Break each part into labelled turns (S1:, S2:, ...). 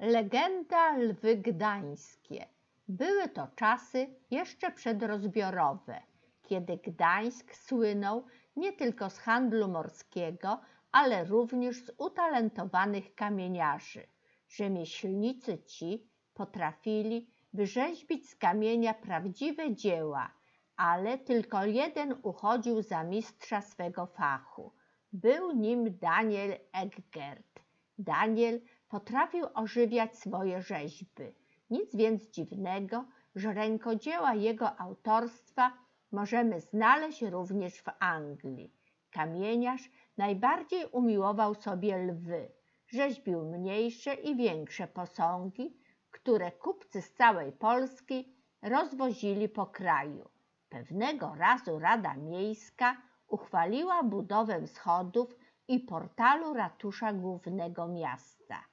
S1: Legenda Lwy Gdańskie. Były to czasy jeszcze przedrozbiorowe, kiedy Gdańsk słynął nie tylko z handlu morskiego, ale również z utalentowanych kamieniarzy. Rzemieślnicy ci potrafili wyrzeźbić z kamienia prawdziwe dzieła, ale tylko jeden uchodził za mistrza swego fachu. Był nim Daniel Eggert. Daniel potrafił ożywiać swoje rzeźby. Nic więc dziwnego, że rękodzieła jego autorstwa możemy znaleźć również w Anglii. Kamieniarz najbardziej umiłował sobie lwy. Rzeźbił mniejsze i większe posągi, które kupcy z całej Polski rozwozili po kraju. Pewnego razu Rada Miejska uchwaliła budowę schodów i portalu ratusza głównego miasta.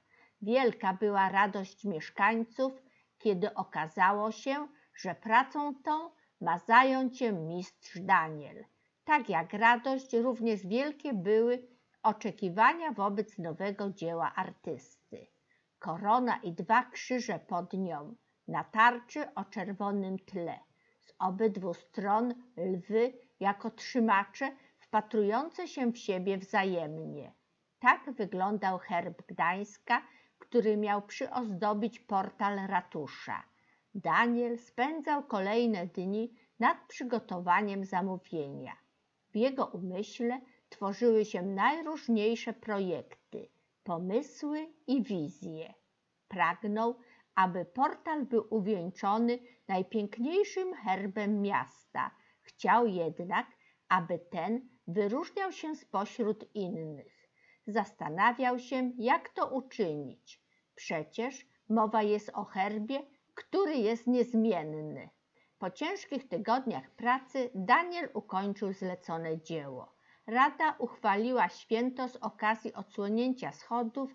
S1: Wielka była radość mieszkańców, kiedy okazało się, że pracą tą ma zająć się mistrz Daniel. Tak jak radość, również wielkie były oczekiwania wobec nowego dzieła artysty. Korona i dwa krzyże pod nią, na tarczy o czerwonym tle. Z obydwu stron lwy jako trzymacze wpatrujące się w siebie wzajemnie. Tak wyglądał herb Gdańska, który miał przyozdobić portal ratusza. Daniel spędzał kolejne dni nad przygotowaniem zamówienia. W jego umyśle tworzyły się najróżniejsze projekty, pomysły i wizje. Pragnął, aby portal był uwieńczony najpiękniejszym herbem miasta. Chciał jednak, aby ten wyróżniał się spośród innych. Zastanawiał się, jak to uczynić. Przecież mowa jest o herbie, który jest niezmienny. Po ciężkich tygodniach pracy Daniel ukończył zlecone dzieło. Rada uchwaliła święto z okazji odsłonięcia schodów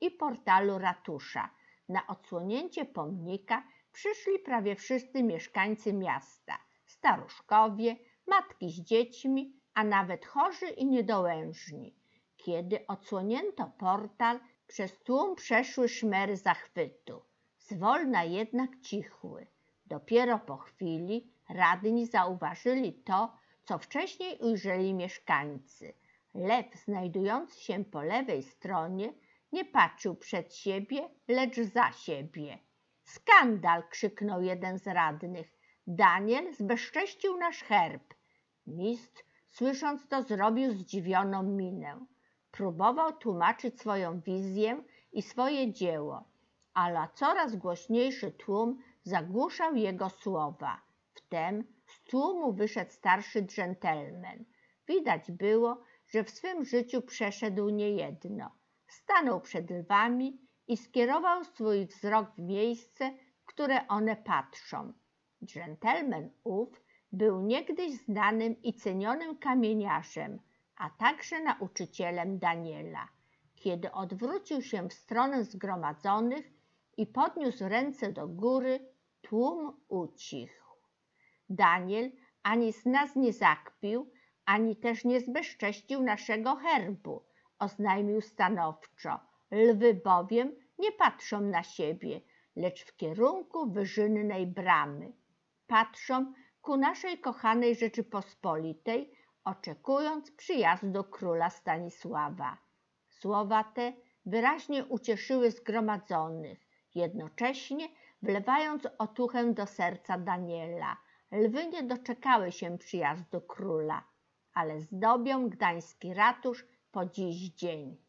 S1: i portalu ratusza. Na odsłonięcie pomnika przyszli prawie wszyscy mieszkańcy miasta, staruszkowie, matki z dziećmi, a nawet chorzy i niedołężni. Kiedy odsłonięto portal, przez tłum przeszły szmery zachwytu. Zwolna jednak cichły. Dopiero po chwili radni zauważyli to, co wcześniej ujrzeli mieszkańcy. Lew znajdujący się po lewej stronie nie patrzył przed siebie, lecz za siebie. Skandal! krzyknął jeden z radnych. Daniel zbezcześcił nasz herb. Mistrz, słysząc to, zrobił zdziwioną minę. Próbował tłumaczyć swoją wizję i swoje dzieło, ale coraz głośniejszy tłum zagłuszał jego słowa. Wtem z tłumu wyszedł starszy dżentelmen. Widać było, że w swym życiu przeszedł niejedno. Stanął przed lwami i skierował swój wzrok w miejsce, w które one patrzą. Dżentelmen ów był niegdyś znanym i cenionym kamieniarzem, a także nauczycielem Daniela. Kiedy odwrócił się w stronę zgromadzonych i podniósł ręce do góry, tłum ucichł. Daniel ani z nas nie zakpił, ani też nie zbezcześcił naszego herbu, oznajmił stanowczo. Lwy bowiem nie patrzą na siebie, lecz w kierunku wyżynnej bramy. Patrzą ku naszej kochanej Rzeczypospolitej, oczekując przyjazdu króla Stanisława. Słowa te wyraźnie ucieszyły zgromadzonych, jednocześnie wlewając otuchę do serca Daniela. Lwy nie doczekały się przyjazdu króla, ale zdobią gdański ratusz po dziś dzień.